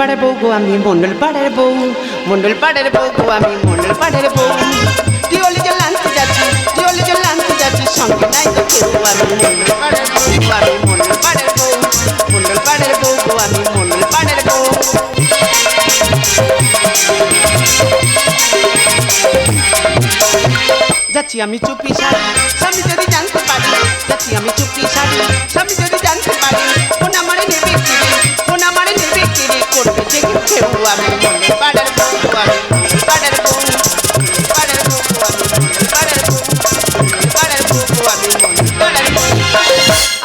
পাড়ার বউ গো, আমি মন্ডল পাড়ার বউ, মন্ডল পাড়ার বউ গো, আমি মন্ডল পাড়ার বউ। টিওলি জল আনতে যাচ্ছি, টিওলি জল আনতে যাচ্ছি, সঙ্গে নাই তো কেউ, আমি মন্ডল পাড়ার বউ আমি মন্ডল পাড়ার বউ, মন্ডল পাড়ার বউ গো, আমি মন্ডল পাড়ার বউ। যাচ্ছি আমি চুপি সারি স্বামী যদি জানতে পারি, যাচ্ছি আমি চুপি সারি স্বামী যদি জানতে পারি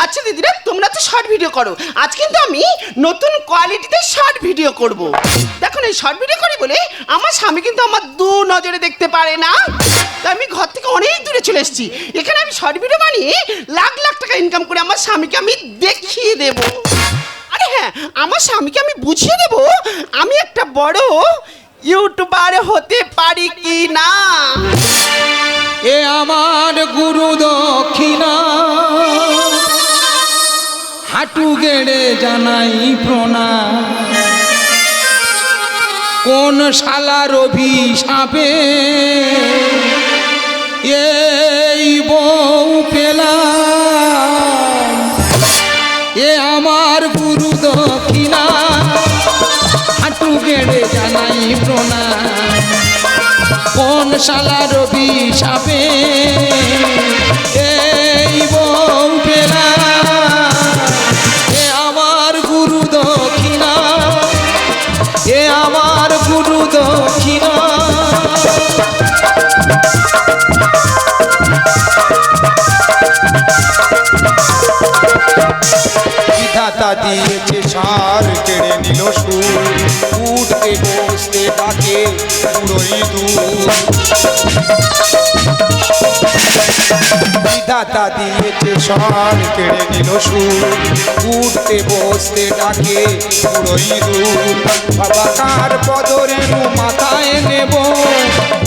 আচ্ছা দিদিরা তোমরা তো শর্ট ভিডিও করো। আজ কিন্তু আমি নতুন কোয়ালিটিতে শর্ট ভিডিও করব। দেখুন এই শর্ট ভিডিও করি বলে আমার স্বামী কিন্তু আমার দু নজরে দেখতে পারে না। তাই আমি ঘর থেকে অনেক দূরে চলে এসেছি। এখানে আমি শর্ট ভিডিও বানিয়ে লাখ লাখ টাকা ইনকাম করে আমার স্বামীকে আমি দেখিয়ে দেব। আরে হ্যাঁ আমার স্বামীকে আমি বুঝিয়ে দেব, আমি একটা বড় ইউটিউবার হতে পারি কি না? এ আমার গুরু দক্ষিণা, হাঁটু গেড়ে জানাই প্রণাম। কোন শালার অভিশাপে এই বউ পেলাম? শালার অভিশাপে এই বউ এ আমার গুরু দক্ষিণা। এ আমার গুরু দক্ষিণা। বিধাতা দিয়েছে সার, কেড়ে নিল সুর। উঠতে বসতে ডাকে পুরোই দূর। বিধাতা দিয়েছে সার, কেড়ে নিল সুর। উঠতে বসতে ডাকে পুরোই দূর। বাবা, কার পদরে মাথায় নেব?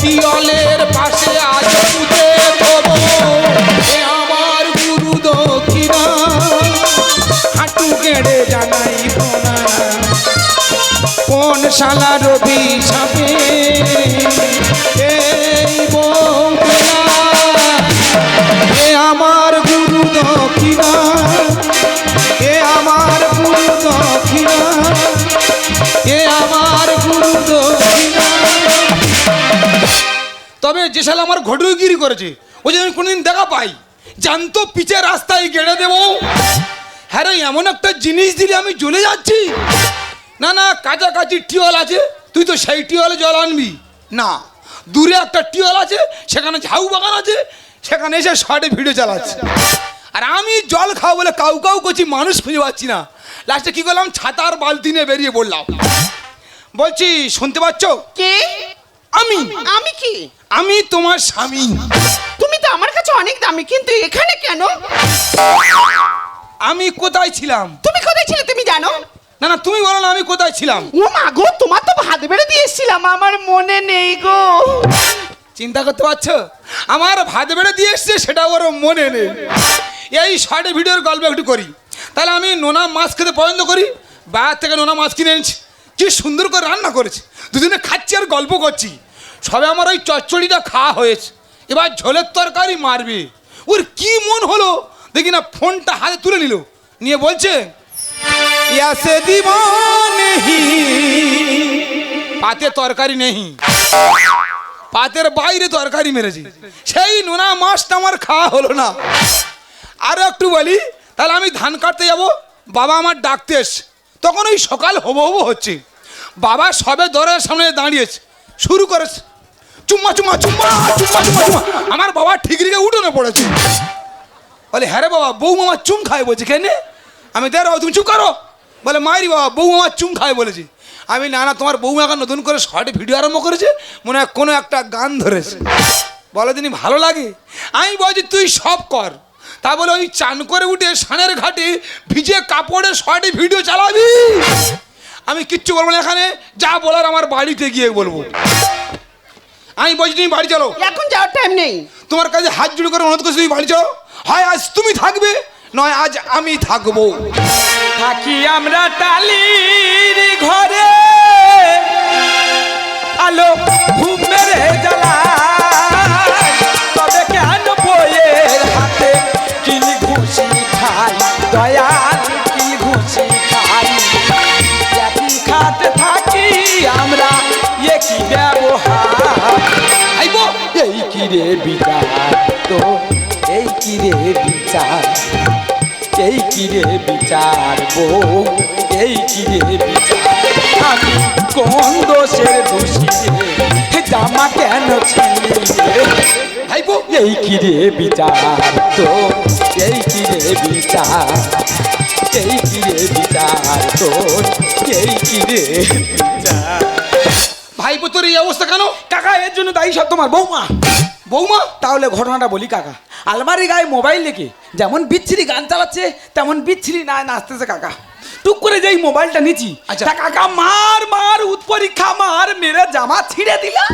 টিয়লের পাশে আজ পুজে দেবো কোন শালার অভিশাপে এই এ আমার গুরু দক্ষিণা, এ আমার গুরু দক্ষিণা, এ আমার গুরু তবে যে শালা আমার ঘটুগিরি করেছে ওই আমি কোনোদিন দেখা পাই, জানতো পিচে রাস্তায় গেড়ে দেবো। হ্যাঁ রে, এমন একটা জিনিস দিলে আমি জ্বলে যাচ্ছি। না না কাছাকাছি টিওল আছে। তুই তো সেই টিওলে জল আনবি। না। দূরে একটা টিওল আছে সেখানে ঝাউ বাগান আছে সেখানে এসে শর্টে ভিডিও চালাচ্ছে। আর আমি জল খাও বলে কাউ কাউ করছি মানুষ খুঁজে পাচ্ছি না। লাস্টে কি করলাম? ছাতার বালতি নিয়ে বেরিয়ে পড়লাম। বলছি শুনতে পাচ্ছ? কে? আমি। আমি কি? আমি তোমার স্বামী। তুমি তো আমার কাছে অনেক দামি কিন্তু এখানে কেন? আমি কোথায় ছিলাম? তুমি কোথায় ছিলে তুমি জানো? না না তুমি বলো না আমি কোথায় ছিলাম? ও মা গো তোমার তো ভাত বেড়ে দিয়ে এসেছিলাম আমার মনে নেই গো। চিন্তা করতে পারছ? আমার ভাত বেড়ে দিয়ে এসছে সেটা ওর মনে নেই। এই শর্টে ভিডিওর গল্প একটু করি। তাহলে আমি নোনা মাছ খেতে পছন্দ করি বাইরে থেকে নোনা মাছ কিনে এনেছি। কি সুন্দর করে রান্না করেছে। দুদিনে খাচ্ছি আর গল্প করছি। সবে আমার ওই চচ্চড়িটা খাওয়া হয়েছে। এবার ঝোলের তরকারি মারবে। ওর কি মন হলো? দেখি না ফোনটা হাতে তুলে নিল। নিয়ে বলছে ইয়াসে দিবানেহি পাতে তরকারি নেই। পাতের বাইরে তরকারি মেরেছি। সেই নোনা মাছটা আমার খাওয়া হলো না। আরও একটু বলি, তাহলে আমি ধান কাটতে যাব, বাবা আমার ডাকতে এসছে। তখন ওই সকাল হব হব হচ্ছে। বাবা সবে দরের সামনে দাঁড়িয়েছে, শুরু করেছে। চুম্মা চুম্মা চুম্মা চুম্মা চুম্মা চুম্মা। আমার বাবা ঠিক রেখে উঠোনে পড়েছে। বলে হ্যাঁ রে বাবা বউ আমার চুম খায় বলছে, কেন? আমি দেখ তুমি চুপ করো। বলে মায়েরি বাবা বউ আমার চুম খায় বলেছি। আমি না না তোমার বউ এখন নতুন করে শর্টে ভিডিও আরম্ভ করেছে মনে হয় কোনো একটা গান ধরেছে। বলে তিনি ভালো লাগে আমি বলছি তুই সব কর। তা বলে ওই চান করে উঠে সানের ঘাটে ভিজে কাপড়ে শর্টে ভিডিও চালাবি। আমি কিচ্ছু বলব না এখানে যা বলার আমার বাড়িতে গিয়ে বলব। আমি বলছি তুমি বাড়ি চলো। এখন যাওয়ার টাইম নেই। তোমার কাছে হাত জুড়ে করে অনুরোধ করছি তুমি বাড়ি চলো। হয় আজ তুমি থাকবে। নয় আজ আমি থাকব। থাকি আমরা তালির ঘরে। আলো ঘুম তবে কেন হাতে থাকি আমরা এই কিরে বিচার তো? এই কিরে বিচার? এই কি রে বিচার বউ এই কি রে বিচার? আমি কোন দোষের দোষী জামা কেন আইবো এই কি রে বিচার তো? এই কি রে বিচার? এই কি রে বিচার তো? এই কি রে বিচার? ভাইপো তোর এই অবস্থা কেন? কাকা এর জন্য দায়ী সব তোমার বৌমা। বৌমা? তাহলে ঘটনাটা বলি কাকা। আলমারি গায়ে মোবাইল রেখে যেমন বিচ্ছিরি গান চালাচ্ছে তেমন বিচ্ছিরি না নাচতেছে কাকা। টুক করে যেই মোবাইলটা নিচ্ছি আচ্ছা। তা কাকা মার মার উৎপরীক্ষা মার মেরে জামা ছিঁড়ে দিলা।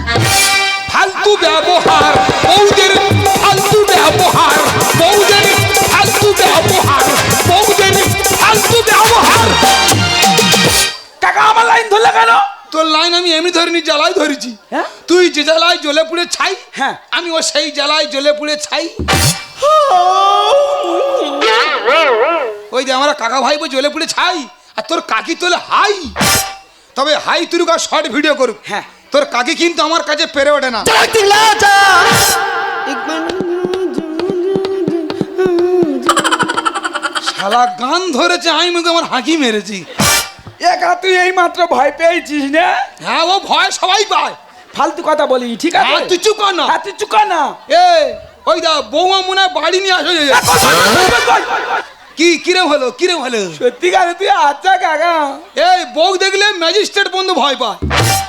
ফালতু ব্যবহার বৌদের ফালতু ব্যবহার বৌদের ফালতু ব্যবহার বৌদের ফালতু ব্যবহার। কাকা আমার লাইন ধরলে কেন? তোর লাইন আমি এমনি ধরিনি জ্বালাই ধরেছি হ্যাঁ? তুই যে জ্বালায় জ্বলে পুড়ে ছাই হ্যাঁ। আমি ও সেই জ্বালায় জ্বলে পুড়ে ছাই ওই যে আমরা কাকা ভাইবো জ্বলে পুড়ে ছাই আর তোর কাকি তোলে হাই তবে হাই আর শর্ট ভিডিও করুক হ্যাঁ। তোর কাকি কিন্তু আমার কাছে পেরে ওঠে না শালা গান ধরেছে আমি আমার হাঁকি মেরেছি একা তুই এই মাত্র ভয় পেয়েছিস না? হ্যাঁ ও ভয় সবাই পায়। ফালতু কথা বলি ঠিক আছে? হ্যাঁ, তুই চুপ কর না। হ্যাঁ, তুই চুপ কর না। এ ওই দা বৌমা মনে বাড়ি নিয়ে আসো কি কিরম হলো কিরম হলো? সত্যিকারে তুই আচ্ছা কাকা এই বউ দেখলে ম্যাজিস্ট্রেট বন্ধু ভয় পায়।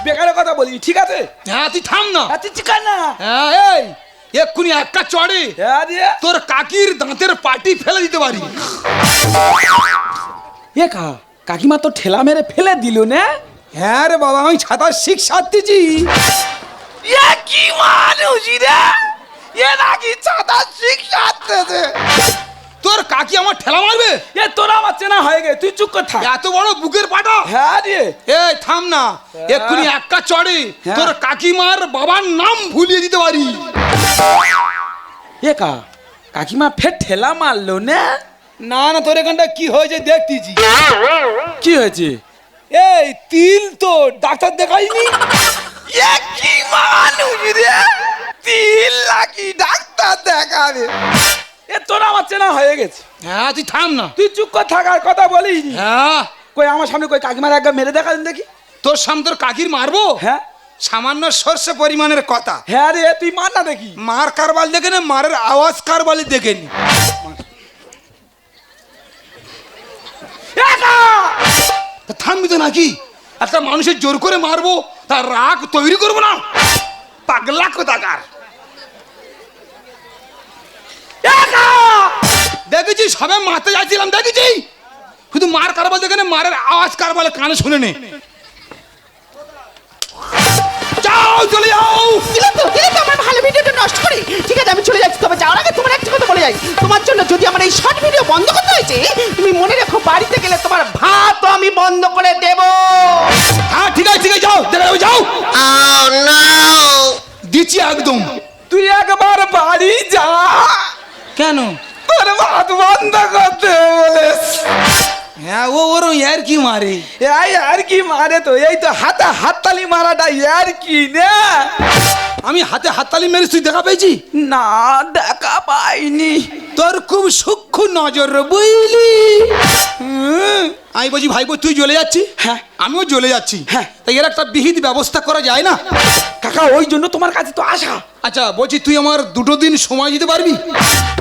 বেকার কথা বলি ঠিক আছে? হ্যাঁ তুই থাম না। হ্যাঁ, তুই চুপ কর না। হ্যাঁ এই এক্ষুনি একটা চড়ে। হ্যাঁ তোর কাকির দাঁতের পাটি ফেলে দিতে পারি। এ কা কাকিমা তো ঠেলা মেরে ফেলে দিল না। হ্যাঁ রে বাবা আমি ছাতার শিক্ষার্থীছি এ কি মানুষ রে? এ নাকি চাঁদা শিক্ষা দিতেছে তোর কাকি আমার ঠেলা মারবে? এ তোরা আমার চেনা হয়ে গে তুই চুপ কর থাক এত বড় বুকের পাটা? হ্যাঁ রে। এই থাম না। এক্ষুনি একটা চড়ে হ্যাঁ। তোর কাকিমার বাবার নাম ভুলিয়ে দিতে পারি। এ কা কাকিমা ফের ঠেলা মারলো না? না না তোর এখানটা কি হয়েছে দেখতেছি। কি হয়েছে? এই তিল তো ডাক্তার দেখাইনি। এ কি মানুষ রে? তিন লাখি ডাক্তার দেখাবে? এ তোরা আমার চেনা হয়ে গেছে। হ্যাঁ তুই থাম না। তুই চুপ কর থাকার কথা বলিস হ্যাঁ। কই আমার সামনে কই কাকিমার একবার মেরে দেখা দিন দেখি? তোর সামনে তোর কাকির মারবো? হ্যাঁ। সামান্য সর্ষে পরিমাণের কথা। হ্যাঁ রে তুই মার না দেখি। মার কারবাল দেখে না মারের আওয়াজ কারবালি দেখেনি এ কা! তা থামবি তো নাকি? একটা মানুষের জোর করে মারবো, তার রাগ তৈরি করব না? পাগলা কোথাকার? দেখেছি, সবে মারতে যাচ্ছিলাম, দেখেছি? শুধু মার কার দেখে মারের আওয়াজ কার বলে কানে শুনে নে। যাও চলে যাও। দিলে তো দিলে তো আমার ভালো ভিডিওটা নষ্ট করে। ঠিক আছে আমি চলে যাচ্ছি তবে যাওয়ার আগে তোমার একটা কথা বলে যাই। তোমার জন্য যদি আমার এই শর্ট ভিডিও বন্ধ করতে হয়েছে তুমি মনে রেখো বাড়িতে গেলে তোমার ভাত আমি বন্ধ করে দেব। হ্যাঁ ঠিক আছে ঠিক আছে যাও দেখে যাও, যাও দিচ্ছি একদম। তুই একবার বাড়ি যা। কেন? তোর ভাত বন্ধ করতে বলেছ। হ্যাঁ ও ওর ইয়ার কি মারে। এই আর কি মারে তো এই তো হাতে হাততালি মারাটা আর কি না। আমি হাতে হাততালি মেরে তুই দেখা পেয়েছি? না দেখা পাইনি। তোর খুব সূক্ষ্ম নজর বুঝলি? হুম, আমি বলছি ভাইপো তুই জ্বলে যাচ্ছি? হ্যাঁ। আমিও জ্বলে যাচ্ছি। হ্যাঁ। তাই এর একটা বিহিত ব্যবস্থা করা যায় না? কাকা ওই জন্য তোমার কাছে তো আসা। আচ্ছা বলছি তুই আমার দুটো দিন সময় দিতে পারবি?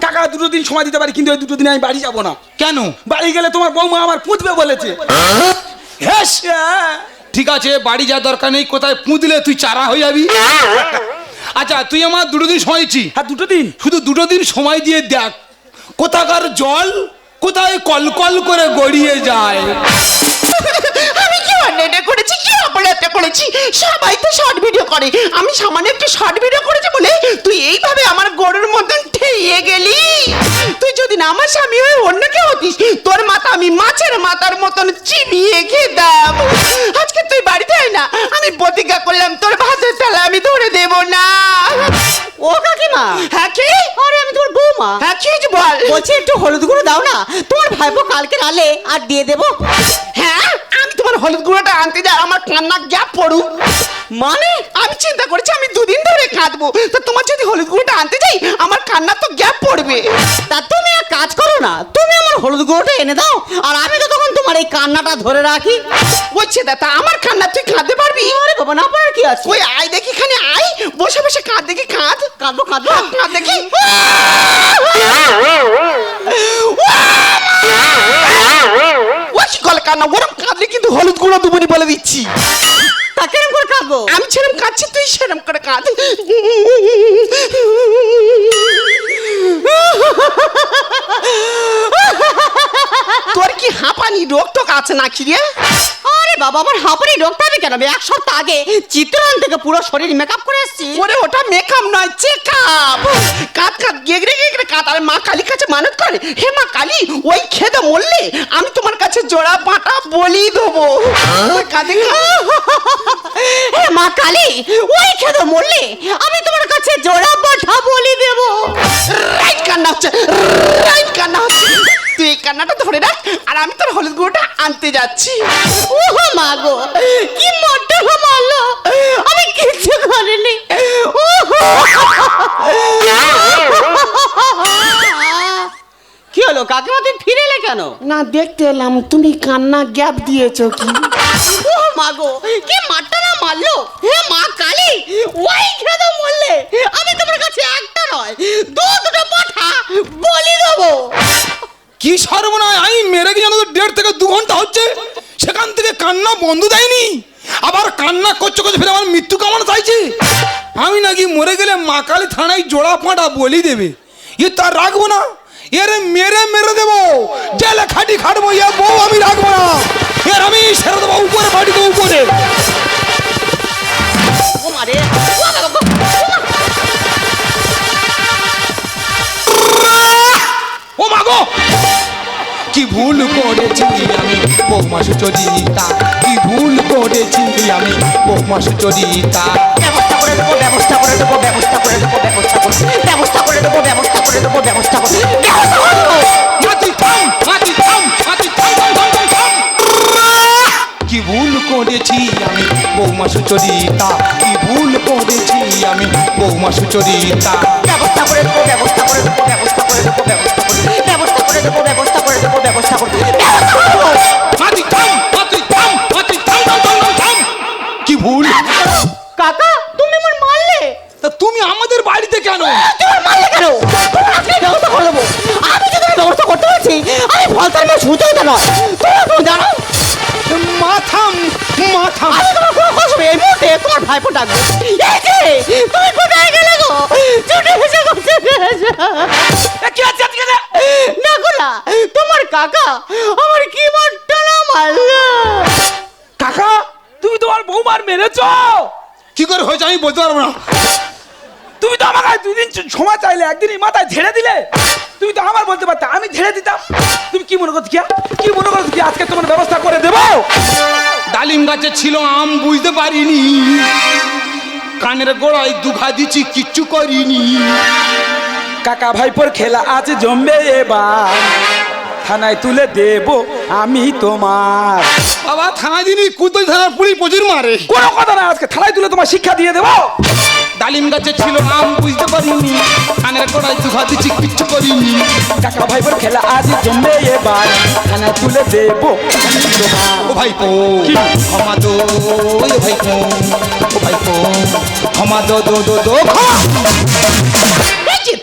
কাকা দুটো দিন সময় দিতে পারি কিন্তু ওই দুটো দিন আমি বাড়ি যাব না। কেন? বাড়ি গেলে তোমার বৌমা আমার পুঁতবে বলেছে। হ্যাঁ হ্যাঁ। ঠিক আছে বাড়ি যা দরকার নেই কোথায় পুঁতলে তুই চারা হয়ে যাবি? আচ্ছা তুই আমার দুটো দিন সময় দিচ্ছি। হ্যাঁ দুটো দিন। শুধু দুটো দিন সময় দিয়ে দেখ কোথাকার জল কোথায় কলকল করে গড়িয়ে যায়? আমি কি অন্যায়টা করেছি? কি অপরাধটা করেছি? সবাই তো শর্ট ভিডিও করে। আমি সামান্য একটু শর্ট ভিডিও করেছি বলে তুই এইভাবে আমার গরুর মতন ঠেয়ে গেলি? তুই যদি না আমার স্বামী হয়ে অন্য কেউ হতিস তোর মাথা আমি মাছের মাথার মতন চিবিয়ে খেতাম। আজকে তুই বাড়িতে আয় না আমি প্রতিজ্ঞা করলাম তোর ভাতের থালা আমি ধরে দেব না। ও কাকিমা? হ্যাঁ কি? আরে আমি তোমার বৌমা। হ্যাঁ কি হয়েছে বল? বলছি একটু হলুদ গুঁড়ো দাও না। তোমার ভাইপো কালকে আলে আর দিয়ে দেবো। হ্যাঁ? আমি তোমার হলুদ গুঁড়োটা আনতে যাও আমার কান্না গ্যাপ পড়ুক। মানে? আমি চিন্তা করেছি আমি দুদিন কাঁদবো। তো তোমার যদি হলুদ গুঁড়োটা আনতে যাই আমার কান্না তো গ্যাপ পড়বে। তা তুমি এক কাজ করো না তুমি আমার হলুদ গুঁড়োটা এনে দাও আর আমি তো তখন তোমার এই কান্নাটা ধরে রাখি। বলছে দাদা আমার কান্না তুই কাঁদতে পারবি? আরে বাবা না পারার কি আছে? ওই আয় দেখি এখানে আয়। বসে বসে কাঁদ দেখি কাঁদ। কাঁদবো কাঁদবো। কাঁদ দেখি ও কি গলে কান্না ওরম কাঁদলে কিন্তু হলুদ গুঁড়ো দুবনি বলে দিচ্ছি। তাকে কেরম করে কাঁদবো? আমি সেরম কাঁদছি তুই সেরম করে কাঁদ। তোর কি হাঁপানি রোগ টোক আছে নাকি রে? আরে বাবা আমার হাঁপানি রোগটা আমি কেন? আমি এক সপ্তাহ আগে চিত্রান থেকে পুরো শরীর মেকআপ করে এসেছি। ওরে ওটা মেকআপ নয় চেকআপ কাত কাত গেগড়ে গেগড়ে কাত। আর মা কালী কাছে মানত করে? হে মা কালী ওই খেদে মরলে আমি তোমার কাছে জোড়া পাটা বলি দেবো। কাঁদে। হে মা কালী ওই খেদে মরলে আমি তোমার কাছে জোড়া পাঠা বলি দেব। রাইট কান্না হচ্ছে রাইট কান্না হচ্ছে। তুই এই কান্নাটা ধরে রাখ আর আমি তোর হলুদ গুঁড়োটা আনতে যাচ্ছি। ও মা গো কি মোটা মারলো আমি কিচ্ছু করিনি। ও কি হলো কাকিমা তুমি ফিরে এলে কেন? না দেখতে এলাম তুমি কান্না গ্যাপ দিয়েছ কি? ও মা গো কি মারটা না মারলো? হে মা কালী ওই খেতে মরলে। আমি তোমার কাছে একটা নয় দু দুটো পাঠা বলি দেবো। কি সর্বনয় আমি মেরে গিয়ে জানো দেড় থেকে দু ঘণ্টা হচ্ছে। সেখান থেকে কান্না বন্ধ দেয়নি। আবার কান্না করছে করছে ফের আমার মৃত্যু কামনা চাইছে। আমি নাকি মরে গেলে মা কালী থানায় জোড়া ফাঁটা বলি দেবে। এ তার রাখব না। এর মেরে মেরে দেবো। জেলে খাটি খাটবো ইয়া বউ আমি রাখব না। এর আমি সেরে দেবো উপরে বাড়ি দেবো উপরে ও মাগো কি ভুল করেছি আমি? বৌমা সুচরিতা কি ভুল করেছি আমি? বৌমা সুচরিতা। ব্যবস্থা করে দেবো ব্যবস্থা করে দেবো ব্যবস্থা করে দেবো ব্যবস্থা করে ব্যবস্থা করে দেবো ব্যবস্থা করে দেবো ব্যবস্থা করে কি ভুল করেছি আমি? বৌমা সুচরিতা কি ভুল আমি বৌমা সুচরিতা। ব্যবস্থা করে দেবো ব্যবস্থা করে দেবো ব্যবস্থা করে দেবো ব্যবস্থা করে ব্যবস্থা করে দেবো ব্যবস্থা করে দেবো ব্যবস্থা করে দেবো। থাম কি ভুল? কাকা তুমি আমার মারলে। তা তুমি আমাদের বাড়িতে কেন? তোমার মারলে কেন? তোমার ব্যবস্থা করে দেবো। আমি যদি ব্যবস্থা করতে পারছি আমি ফলতার মেয়ে সুচরিতা নয়। তুমি তুমি জানো মাথাম মাথাম। ভাইপো ডাকবো এই যে তুমি কোথায় গেলে গো? ছুটে এসে কোথায় গেছো কি আছে আজকে? না গোলা তোমার কাকা আমার কি মনটা না মারলো? কাকা তুমি তোমার বৌমার মেরেছ। কি করে হয়েছে আমি বলতে পারব না। তুমি তো আমাকে দুই দিন সময় চাইলে একদিনই মাথায় ঝেড়ে দিলে। তুমি তো আমার বলতে পারতে আমি ঝেড়ে দিতাম। তুমি কি মনে করছ কি কি মনে করছ কি আজকে তোমার ব্যবস্থা করে দেবো? ডালিম গাছে ছিল আম বুঝতে পারিনি। কানের গোড়ায় দুঘা দিচ্ছি কিচ্ছু করিনি। কাকা ভাইপোর খেলা আজ জমবে এবার। থানায় তুলে দেব আমি তোমার। বাবা থানায় দিনই কুতই থানার পুরি প্রচুর মারে। কোনো কথা না আজকে থানায় তুলে তোমার শিক্ষা দিয়ে দেবো। ডালিম গাছে ছিল আম বুঝতে পারিনি। কানের গোড়ায় দুঘা দিচ্ছি কিচ্ছু করিনি। কাকা ভাইপোর খেলা আজ জমবে এবার। থানায় তুলে দেব ও ভাইপো? ক্ষমা দো ও ভাইপো ও ভাইপো ক্ষমা দো দো দো দো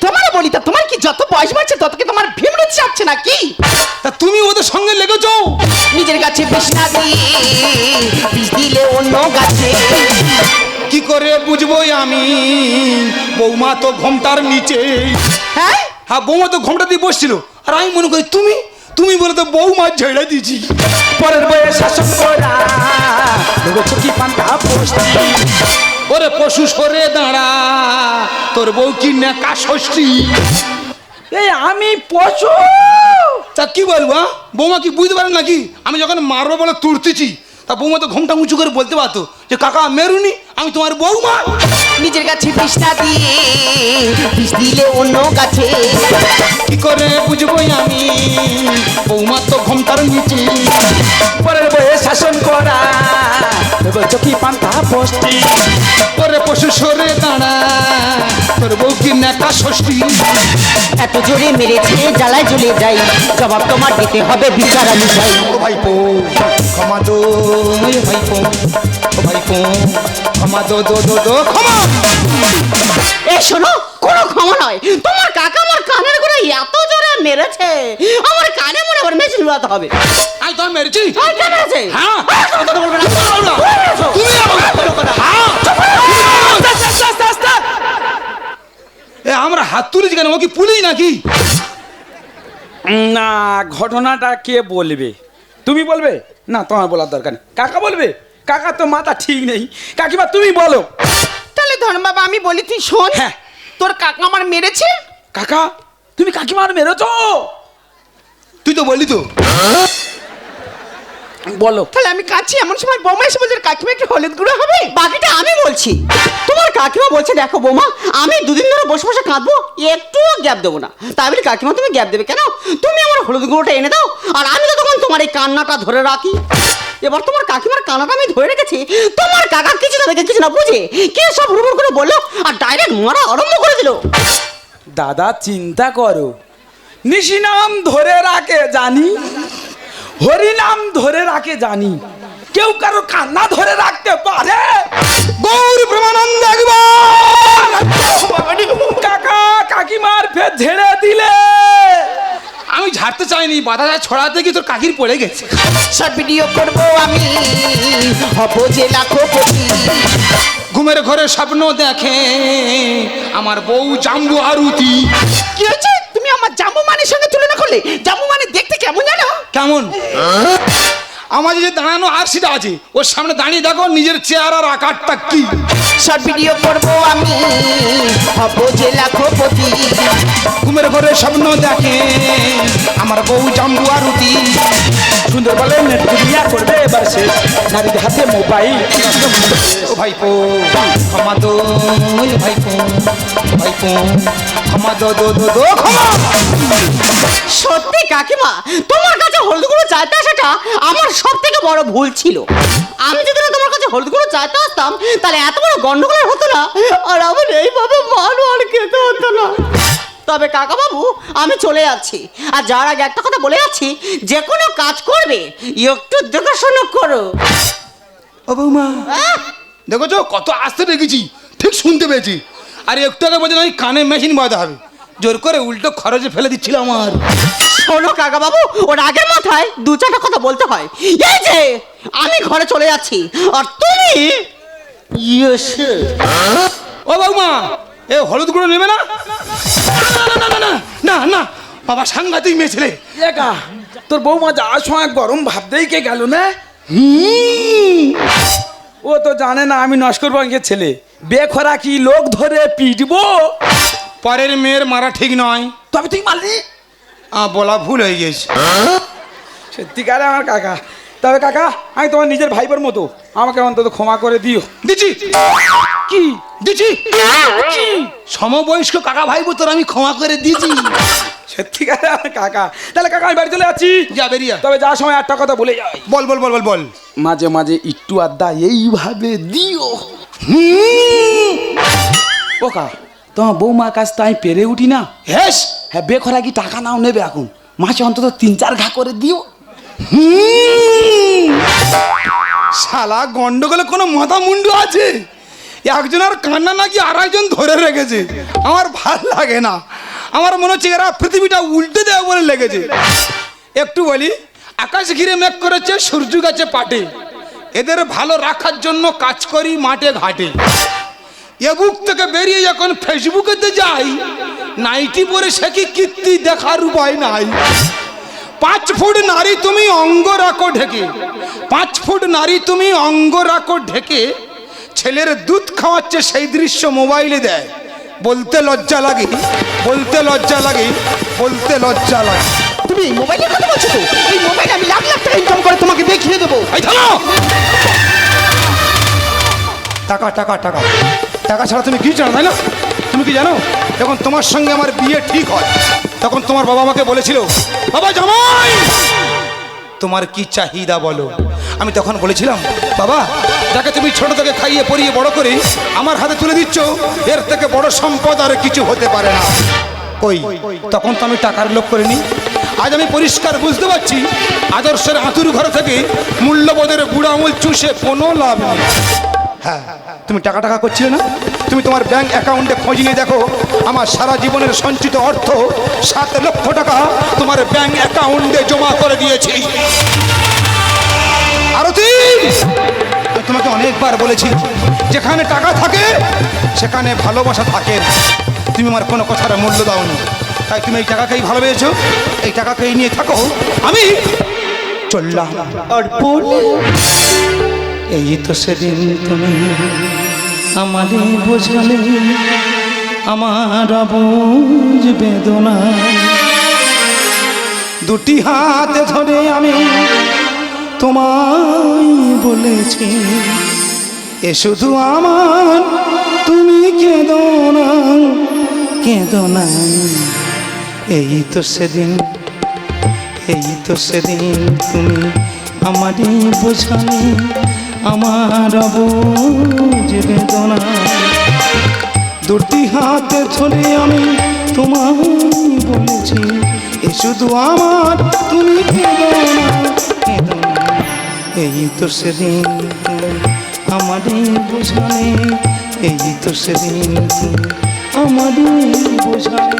তোমার বলি তা তোমার কি যত বয়স বাড়ছে তত কি তোমার ভিমড়ে চাচ্ছে নাকি? তা তুমি ওদের সঙ্গে লেগেছো? নিজের গাছে বিষ না দিয়ে বিষ দিলে অন্য গাছে। কি করে বুঝব আমি? বৌমা তো ঘোমটার নিচে। হ্যাঁ? হ্যাঁ বৌমা তো ঘোমটা দিয়ে বসছিল। আর আমি মনে করি তুমি? তুমি বলে তো বৌমা ঝেড়ে দিয়েছি। পরের বয়ে শাসন করা। কি পান্তা ওরে পশু সরে দাঁড়া। তোর বউ কি নেকা ষষ্ঠী? এই আমি পশু? তা কি বলব? বৌমা কি বুঝতে পারেন নাকি? আমি যখন মারবো বলে তুলতেছি তা বৌমা তো ঘুমটা উঁচু করে বলতে পারতো যে কাকা মেরুনি আমি তোমার বৌমা। নিজের কাছে বিষ না দিয়ে বিষ দিলে অন্য কাছে। কি করে বুঝব আমি? বৌমা তো ঘুমটার নিচে। পরের বয়ে শাসন করা চকি পান্তা পরে পশু সরে দাঁড়া তোর বউ কি নেকা ষষ্ঠী? এত জোরে মেরেছে জ্বালায় জ্বলে যাই জবাব তোমার দিতে হবে বিচার আমি চাই। ভাইপো ক্ষমা দো ভাইপো ও ভাইপো ক্ষমা দো দো দো দো ক্ষমা! এ শোনো কোনো ক্ষমা নয়। তোমার কাকা আমার কানের করে এত জোরে মেরেছে। আমার কানে মনে আবার মেশিন উড়াতে হবে। আমি তোমার মেরেছি? আর কে মেরেছে? হ্যাঁ। কথা বলবে না। তুমি আমাকে- হ্যাঁ। এ আমরা হাত তুলেছি কেন? ও কি পুলিশ নাকি? না ঘটনাটা কে বলবে? তুমি বলবে? না তোমার বলার দরকার নেই। কাকা বলবে? কাকা তো মাথা ঠিক নেই। কাকিমা তুমি বলো। তাহলে ধর্ম বাবা আমি বলি তুই শোন। হ্যাঁ। তোর কাকা আমার মেরেছে? কাকা তুমি কাকিমার মেরেছ? তুই তো বললি তো। বলো। তাহলে আমি কাছি এমন সময় বৌমা এসে বলছে কাকিমা একটু হলুদ গুঁড়ো হবে? বাকিটা আমি বলছি। তোমার কাকিমা বলছে দেখো বৌমা আমি দুদিন ধরে বসে বসে কাঁদবো একটুও গ্যাপ দেবো না। তাই বলি কাকিমা তুমি গ্যাপ দেবে কেন? তুমি আমার হলুদ গুঁড়োটা এনে দাও আর আমি তো তখন তোমার এই কান্নাটা ধরে রাখি। এবার তোমার কাকিমার কান্নাটা আমি ধরে রেখেছি। তোমার কাকা কিছু না দেখে কিছু না বুঝে কে সব হুড়মুড় করে বলল আর ডাইরেক্ট মারা আরম্ভ করে দিল। দাদা চিন্তা করো। নিশি নাম ধরে রাখে জানি? হরি নাম ধরে রাখে জানি। কেউ কারও কান্না ধরে রাখতে পারে। গৌর প্রেমানন্দ একবার। কাকা কাকিমার ফের ঝেড়ে দিলে। আমি ঝাড়তে চাইনি বাধাটা ছড়াতে গিয়ে তোর কাকির পড়ে গেছে। শর্ট ভিডিও করব আমি হব যে লাখপতি ঘুমের ঘরে স্বপ্ন দেখে আমার বউ জাম্বু আরুতি। কি হয়েছে আমার জামু মানের সঙ্গে তুলনা করলে? জামু মানে দেখতে কেমন জানো? কেমন? আমার যে দাঁড়ানো আরসিটা আছে ওর সামনে দাঁড়িয়ে দেখো নিজের চেহারা আর আকারটা কি। শর্ট ভিডিও করব আমি হব যে লাখপতি। ঘুমের ঘরে স্বপ্ন দেখে আমার বউ জাম্বু আরুতি সুন্দর বলে নেট দুনিয়া করবে এবার শেষ নারীদের হাতে মোবাইল। ও ভাইপো ক্ষমা দো ওই ভাইপো ভাইপো ক্ষমা দো দো দো দো সত্যি কাকিমা তোমার কাছে হলুদ গুঁড়ো চাইতে আসাটা আমার সব থেকে বড় ভুল ছিল। আমি যদি না তোমার কাছে হলুদ গুঁড়ো চাইতে আসতাম তাহলে এত বড় গন্ডগোল আর হতো না আর আমার এইভাবে মারও আর খেতে হতো না। তবে কাকা বাবু আমি চলে যাচ্ছি আর যার আগে একটা কথা বলে যাচ্ছি যে কোনো কাজ করবে একটু দেখাশোনা করো। ও বৌমা আহ! দেখেছ কত আস্তে রেখেছি ঠিক শুনতে পেয়েছি। আর একটু আগে বলছে আমি কানে মেশিন বাঁধা হবে। জোর করে উল্টো খরচে ফেলে দিচ্ছিল আমার শোনো কাকা বাবু ওর আগের মাথায় দু চারটা কথা বলতে হয় এই যে আমি ঘরে চলে যাচ্ছি আর তুমি ইয়েসে ও বৌমা এ হলুদ গুঁড়ো নেবে না না, না, না, না, না, না না বাবা সাংঘাতিক মেয়ে ছেলে একা তোর বৌমা যাওয়ার সময় গরম ভাবতেই কে গেল না ও তো জানে না আমি নস্কর বঙ্গের ছেলে বেখরা কি লোক ধরে পিটবো পরের মেয়ের মারা ঠিক নয়। তবে তুই মারলি? আ, বলা ভুল হয়ে গেছে সত্যিকারে আমার কাকা। তবে কাকা আমি তোমার নিজের ভাইপোর মতো। আমাকে অন্তত ক্ষমা করে দিও। দিচ্ছি। কি? দিচ্ছি। সমবয়স্ক কাকা ভাই তোর আমি ক্ষমা করে দিয়েছি। সত্যিকারে আমার কাকা। তাহলে কাকা আমি বাড়ি চলে যাচ্ছি। যা বেরিয়া তবে যাওয়ার সময় একটা কথা বলে যাই। বল বল বল বল বল। মাঝে মাঝে একটু আড্ডা এইভাবে দিও। ও কা তোমার বৌমার কাছ তো আমি পেরে উঠি না। হেস! হ্যাঁ বেখরা কি টাকা নাও নেবে এখন। মাসে অন্তত তিন চার ঘা করে দিও। শালা গন্ডগোলে কোনো মাথা মুন্ডু আছে? একজন আর কান্না নাকি আর একজন ধরে রেখেছে। আমার ভালো লাগে না। আমার মনে হচ্ছে এরা পৃথিবীটা উল্টে দেওয়া বলে লেগেছে। একটু বলি আকাশ ঘিরে মেঘ করেছে সূর্য গাছে পাটে। এদের ভালো রাখার জন্য কাজ করি মাঠে ঘাটে। এবুক থেকে বেরিয়ে যখন ফেসবুকেতে যাই নাইটি পরে সে কি কীর্তি দেখার উপায় নাই। পাঁচ ফুট নারী তুমি অঙ্গ রাখো ঢেকে পাঁচ ফুট নারী তুমি অঙ্গ রাখো ঢেকে ছেলের দুধ খাওয়াচ্ছে সেই দৃশ্য মোবাইলে দেয়। বলতে লজ্জা লাগে বলতে লজ্জা লাগে বলতে লজ্জা লাগে। তুমি এই মোবাইলের কথা বলছো তো? এই মোবাইলে আমি লাখ লাখ টাকা ইনকাম করে তোমাকে দেখিয়ে দেবো। টাকা টাকা টাকা। টাকা ছাড়া তুমি কি জানো, তাই না? তুমি কি জানো? যখন তোমার সঙ্গে আমার বিয়ে ঠিক হয়, তখন তোমার বাবা আমাকে বলেছিল, বাবা জামাই, তোমার কি চাহিদা বলো? আমি তখন বলেছিলাম, বাবা, যাকে তুমি ছোট থেকে খাইয়ে পরিয়ে বড় করে, আমার হাতে তুলে দিচ্ছ, এর থেকে বড় সম্পদ আর কিছু হতে পারে না। কই? তখন তো আমি টাকার লোভ করিনি। আজ আমি পরিষ্কার বুঝতে পারছি, আদর্শের আতুর ঘর থেকে মূল্যবোধের বুড়া আঙুল চুষে কোনো লাভ নেই। হ্যাঁ। তুমি টাকা টাকা করছিলে না? তুমি তোমার ব্যাংক অ্যাকাউন্টে খোঁজ নিয়ে দেখো, আমার সারা জীবনের সঞ্চিত অর্থ সাত লক্ষ টাকা তোমার ব্যাংক অ্যাকাউন্টে জমা করে দিয়েছি। আরতি তোমাকে অনেকবার বলেছি, যেখানে টাকা থাকে, সেখানে ভালোবাসা থাকে। তুমি আমার কোনো কথার মূল্য দাওনি। তাই তুমি এই টাকাকেই ভালোবেসেছো। এই টাকাকেই নিয়ে থাকো। আমি চললাম। এই তো সেদিন তুমি আমারে বোঝালে, আমার বুঝ বেদনা। দুটি হাত ধরে আমি তোমায় বলেছি, এ শুধু আমার, তুমি কেঁদো না কেঁদো না। এই তো সেদিন, এই তো সেদিন তুমি আমারই বোঝালে আমার বুঝ বেদনা। দুটি হাতে ধরে আমি তোমায় বলেছি এ শুধু আমার তুমি এই তো সেদিন আমারই বোঝালে, এই তো সেদিন আমারই বোঝালে।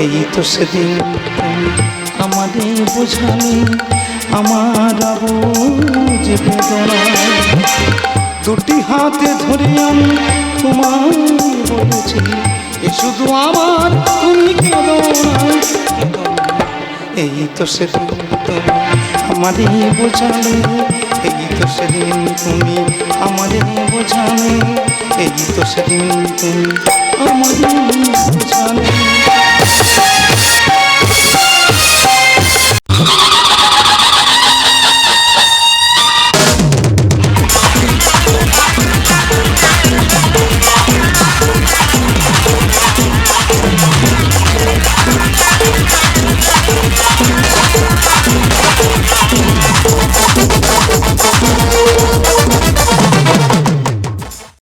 এই তো সেদিন আমাদের বোঝালে আমার দুটি হাতে ধরে আমি তোমায় বলেছি, এ শুধু আমার তুমি। এই তো সেদিন আমাদের বোঝালে, এই তো সেদিন তুমি আমাদের বোঝালে, এই তো সেদিন তুমি আমাদের বোঝালে no, no, no, no.